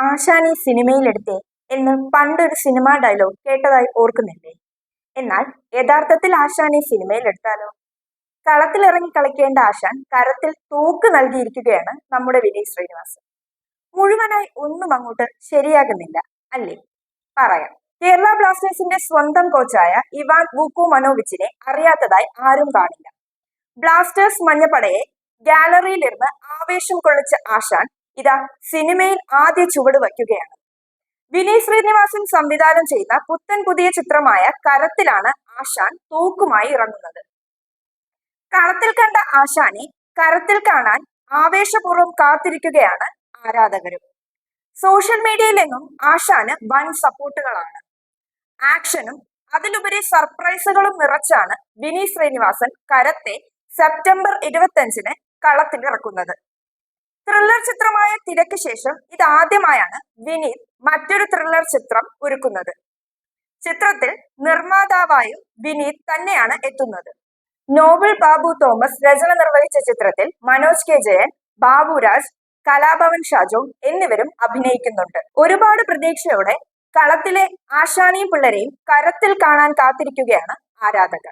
ആശാനെ സിനിമയിലെടുത്തേ എന്ന് പണ്ടൊരു സിനിമാ ഡയലോഗ് കേട്ടതായി ഓർക്കുന്നില്ലേ? എന്നാൽ യഥാർത്ഥത്തിൽ ആശാനെ സിനിമയിലെടുത്താലോ? കളത്തിലിറങ്ങി കളിക്കേണ്ട ആശാൻ കരത്തിൽ തൂക്ക് നൽകിയിരിക്കുകയാണ് നമ്മുടെ വിനയ് ശ്രീനിവാസൻ. മുഴുവനായി ഒന്നും അങ്ങോട്ട് ശരിയാകുന്നില്ല അല്ലേ? പറയാം. കേരള ബ്ലാസ്റ്റേഴ്സിന്റെ സ്വന്തം കോച്ചായ ഇവാൻ ബൂക്കു മനോവിച്ചിനെ അറിയാത്തതായി ആരും കാണില്ല. ബ്ലാസ്റ്റേഴ്സ് മഞ്ഞപ്പടയെ ഗാലറിയിലിരുന്ന് ആവേശം കൊള്ളിച്ച ആശാൻ ഇതാ സിനിമയിൽ ആദ്യ ചുവട് വയ്ക്കുകയാണ്. വിനീത് ശ്രീനിവാസൻ സംവിധാനം ചെയ്ത പുത്തൻ പുതിയ ചിത്രമായ കരത്തിലാണ് ആശാൻ തൂക്കുമായി ഇറങ്ങുന്നത്. കളത്തിൽ കണ്ട ആശാനെ കരത്തിൽ കാണാൻ ആവേശപൂർവം കാത്തിരിക്കുകയാണ് ആരാധകരും. സോഷ്യൽ മീഡിയയിലെങ്ങും ആശാന് വൻ സപ്പോർട്ടുകളാണ്. ആക്ഷനും അതിലുപരി സർപ്രൈസുകളും നിറച്ചാണ് വിനീത് ശ്രീനിവാസൻ കരത്തെ സെപ്റ്റംബർ ഇരുപത്തഞ്ചിന് കളത്തിലിറക്കുന്നത്. ത്രില്ലർ ചിത്രമായ തിരക്ക് ശേഷം ഇതാദ്യമായാണ് വിനീത് മറ്റൊരു ത്രില്ലർ ചിത്രം ഒരുക്കുന്നത്. ചിത്രത്തിൽ നിർമ്മാതാവായും വിനീത് തന്നെയാണ് എത്തുന്നത്. നോബൽ ബാബു തോമസ് രചന നിർവഹിച്ച ചിത്രത്തിൽ മനോജ് കെ ജയൻ ബാബുരാജ് കലാഭവൻ ഷാജോ എന്നിവരും അഭിനയിക്കുന്നുണ്ട്. ഒരുപാട് പ്രതീക്ഷയോടെ കളത്തിലെ ആശാനിയും പിള്ളരെയും കരത്തിൽ കാണാൻ കാത്തിരിക്കുകയാണ് ആരാധകർ.